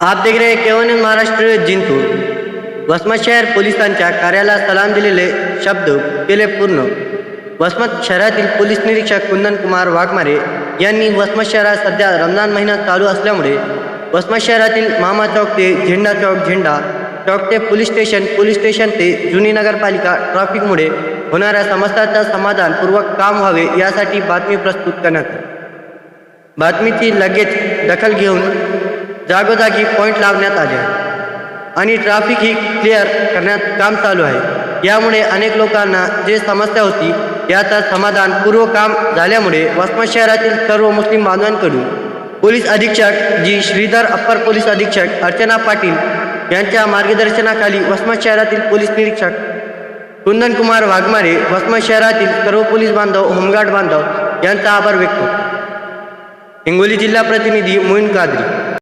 आप देख रहे हैं केवन महाराष्ट्र जिंतूर। वसमत शहर पोलिसांच्या कार्याला सलाम दिलेले शब्द केले पूर्ण। वसमत शहरातील पोलीस निरीक्षक कुंदन कुमार वाघमारे यांनी वसमत शहरात सध्या रमजान महिना चालू असल्यामुळे वसमत शहरातील मामा चौक ते झेंडा चौक झेंडा चौक ते पोलीस स्टेशन पोलीस स्टेशन ते जुनी नगरपालिका ट्रॅफिकमुळे होणाऱ्या समस्यांचा समाधानपूर्वक काम व्हावे यासाठी बातमी प्रस्तुत करण्यात बातमीची लगेच दखल घेऊन जागोजागी पॉईंट लावण्यात आले. आणि ट्रॅफिक ही क्लिअर करण्यात काम चालू आहे. यामुळे अनेक लोकांना जे समस्या होती याचा समाधान पूर्व काम झाल्यामुळे वसमत शहरातील सर्व मुस्लिम बांधवांकडून पोलीस अधीक्षक जी श्रीधर अप्पर पोलीस अधीक्षक अर्चना पाटील यांच्या मार्गदर्शनाखाली वसमत शहरातील पोलीस निरीक्षक कुंदनकुमार वाघमारे वसमत शहरातील सर्व पोलीस बांधव होमगार्ड बांधव यांचा आभार व्यक्त. हिंगोली जिल्हा प्रतिनिधी मोईन कादरी.